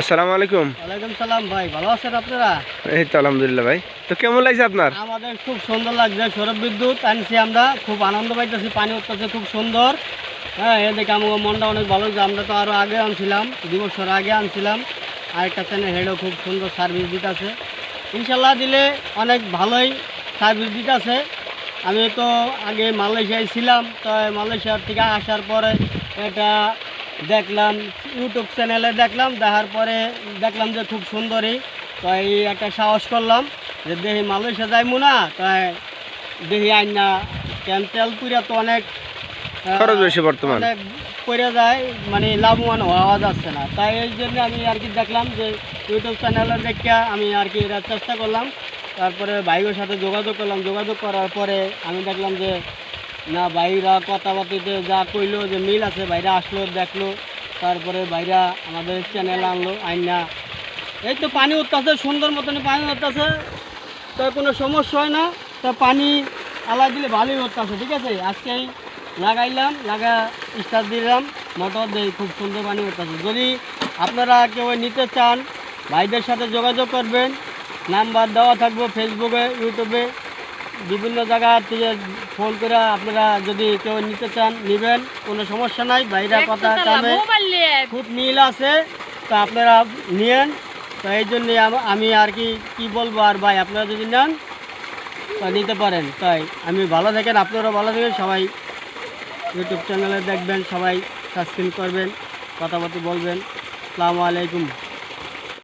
আসসালামু আলাইকুম। ওয়ালাইকুম সালাম ভাই ভালো আছেন আপনারা? এই তো আলহামদুলিল্লাহ ভাই। তো কেমন লাগছে আপনার? আমাদের খুব সুন্দর লাগছে সৌরভ বিদ্যুৎ আনছি আমরা খুব আনন্দ পাইতেছি পানি উঠতেছে খুব সুন্দর। হ্যাঁ এ দেখে আমার মনটা অনেক ভালো লাগছে আমরা তো আরও আগে আনছিলাম দু বছর আগে আনছিলাম। আরেকটা চ্যানেল হেডও খুব সুন্দর সার্ভিস দিতেছে। ইনশাল্লাহ দিলে অনেক ভালোই সার্ভিস দিতেছে। আমি তো আগে মালয়েশিয়ায় ছিলাম তো মালয়েশিয়ার থেকে আসার পরে এটা দেখলাম ইউটিউব চ্যানেলে দেখলাম দেখার পরে দেখলাম যে খুব সুন্দরই তো এই একটা সাহস করলাম যে দেহি মালয়েশিয়া যাইমু না তাই দেহি আইন না কেন তেল পুরা তো অনেক খরচ বেশি বর্তমান। অনেক পড়ে যায় মানে লাভবান হওয়া যাচ্ছে না। তাই এই জন্য আমি আর কি দেখলাম যে ইউটিউব চ্যানেলে দেখে আমি আর কি এটা চেষ্টা করলাম। তারপরে ভাইয়ের সাথে যোগাযোগ করলাম। যোগাযোগ করার পরে আমি দেখলাম যে না, ভাইরা কথাবার্তিতে যা কইলো যে মিল আছে, ভাইরা আসলো, দেখল, তারপরে ভাইরা আমাদের চ্যানেল আনলো, আইনা। এই তো পানি উঠতেছে, সুন্দর মতনই পানি উঠতেছে, তো কোনো সমস্যা হয় না, তো পানি আলাই দিলে ভালোই উঠতেছে, ঠিক আছে? আজকেই লাগাইলাম, লাগা স্টার্ট দিলাম, মোটর দিয়ে খুব সুন্দর পানি উঠতেছে। যদি আপনারা কেউ নিতে চান, ভাইদের সাথে যোগাযোগ করবেন, নাম্বার দেওয়া থাকবে ফেসবুকে ইউটিউবে বিভিন্ন জায়গা থেকে ফোন করে আপনারা যদি কেউ নিতে চান নেবেন কোনো সমস্যা নাই ভাইরা কথা কামে খুব মিল আছে তো আপনারা নিয়েন তো এই জন্যে আমি আর কি কি বলব আর ভাই আপনারা যদি নেন তো নিতে পারেন। তাই আমি ভালো থাকেন আপনারাও ভালো থাকেন সবাই ইউটিউব চ্যানেলে দেখবেন সবাই সাবস্ক্রাইব করবেন কথাবার্তা বলবেন। আসসালামু আলাইকুম।